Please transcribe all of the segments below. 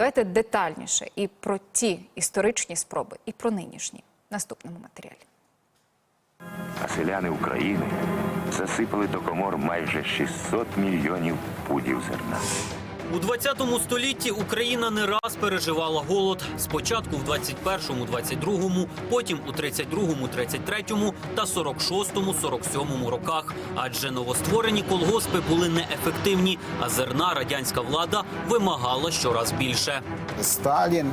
Давайте детальніше і про ті історичні спроби, і про нинішні в наступному матеріалі. А селяни України засипали до комор майже 600 мільйонів пудів зерна. У 20 столітті Україна не раз переживала голод. Спочатку в 21-му, 22-му, потім у 32-му, 33-му та 46-му, 47-му роках. Адже новостворені колгоспи були неефективні, а зерна радянська влада вимагала щораз більше. Сталін,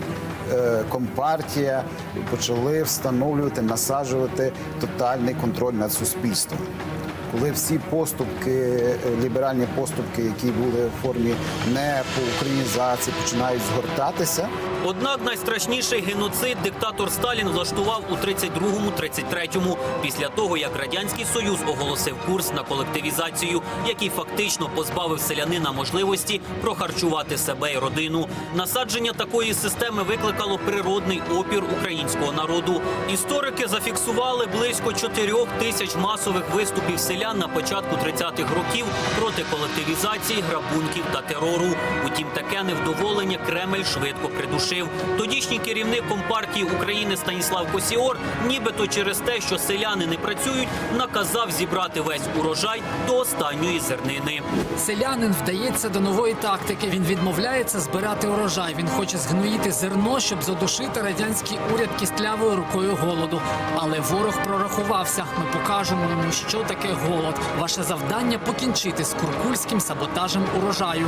е, компартія почали встановлювати, насаджувати тотальний контроль над суспільством. Коли всі поступки, е, ліберальні поступки, які були в формі не по українізації, починають згортатися, Однак найстрашніший геноцид диктатор Сталін влаштував у 32-му-33-му, після того як радянський союз оголосив курс на колективізацію, який фактично позбавив селянина можливості прохарчувати себе і родину. Насадження такої системи викликало природний опір українського народу. Історики зафіксували близько 4 тисяч масових виступів селян на початку 30-х років проти колективізації, грабунків та терору. Утім, таке невдоволення Кремль швидко придушив. Тодішній керівник компартії України Станіслав Косіор, нібито через те, що селяни не працюють, наказав зібрати весь урожай до останньої зернини. Селянин вдається до нової тактики. Він відмовляється збирати урожай. Він хоче згноїти зерно, щоб задушити радянський уряд кістлявою рукою голоду. Але ворог прорахувався. Ми покажемо йому, що таке голод. Ваше завдання покінчити з куркульським саботажем урожаю.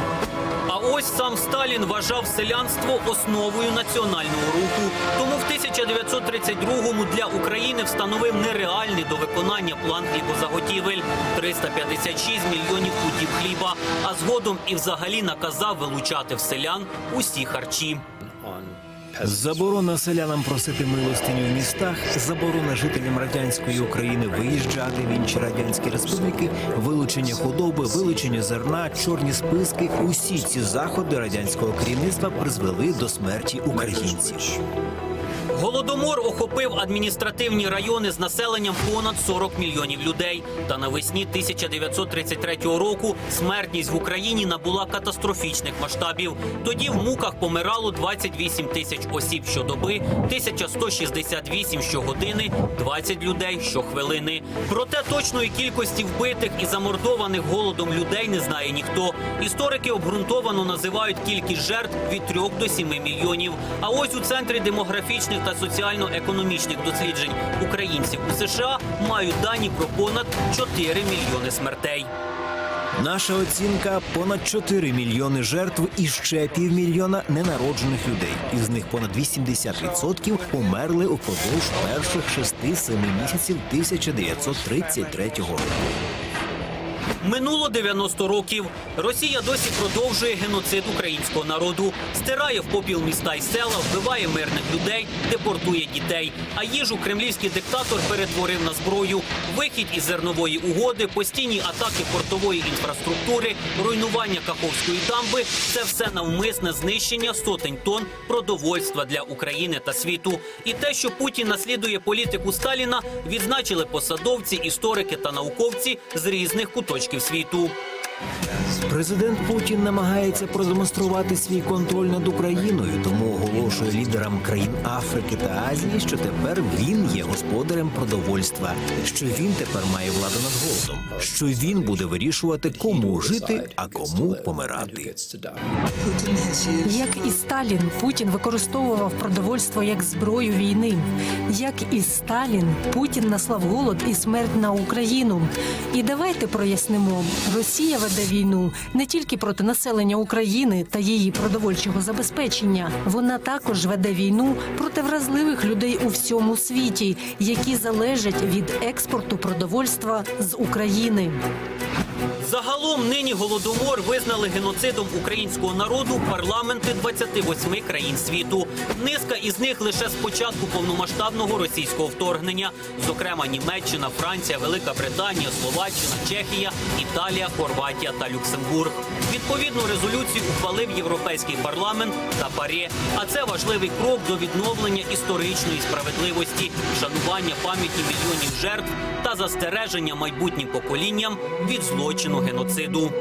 А ось сам Сталін вважав селянство основою національного руху. Тому в 1932-му для України встановив нереальний до виконання план хлібозаготівель 356 мільйонів пудів хліба. А згодом і взагалі наказав вилучати в селян усі харчі. Заборона селянам просити милостиню в містах, заборона жителям радянської України виїжджати в інші радянські республіки, вилучення худоби, вилучення зерна, чорні списки. Усі ці заходи радянського керівництва призвели до смерті українців. Голодомор охопив адміністративні райони з населенням понад 40 мільйонів людей. Та навесні 1933 року смертність в Україні набула катастрофічних масштабів. Тоді в муках помирало 28 тисяч осіб щодоби, 1168 щогодини, 20 людей щохвилини. Проте точної кількості вбитих і замордованих голодом людей не знає ніхто. Історики обґрунтовано називають кількість жертв від 3 до 7 мільйонів. А ось у центрі демографічних та соціально-економічних досліджень українців у США мають дані про понад 4 мільйони смертей. Наша оцінка понад 4 мільйони жертв і ще півмільйона ненароджених людей. Із них понад 80% померли упродовж перших 6-7 місяців 1933 року. Минуло 90 років. Росія досі продовжує геноцид українського народу, стирає в попіл міста й села, вбиває мирних людей, депортує дітей. А їжу кремлівський диктатор перетворив на зброю. Вихід із зернової угоди, постійні атаки портової інфраструктури, руйнування Каховської дамби це все навмисне знищення сотень тонн продовольства для України та світу. І те, що Путін наслідує політику Сталіна, відзначили посадовці, історики та науковці з різних куточків світу. Президент Путін намагається продемонструвати свій контроль над Україною, тому оголошує лідерам країн Африки та Азії, що тепер він є господарем продовольства, що він тепер має владу над голодом, що він буде вирішувати, кому жити, а кому помирати. Як і Сталін, Путін використовував продовольство як зброю війни. Як і Сталін, Путін наслав голод і смерть на Україну. І давайте прояснимо: Росія веде війну не тільки проти населення України та її продовольчого забезпечення. Вона також веде війну проти вразливих людей у всьому світі, які залежать від експорту продовольства з України. Загалом нині голодомор визнали геноцидом українського народу парламенти 28 країн світу. Низка із них лише з початку повномасштабного російського вторгнення, зокрема Німеччина, Франція, Велика Британія, Словаччина, Чехія, Італія, Хорватія та Люксембург. Відповідну резолюцію ухвалив європейський парламент та ПАРЄ. А це важливий крок до відновлення історичної справедливості, шанування пам'яті мільйонів жертв та застереження майбутнім поколінням від злочину геноциду.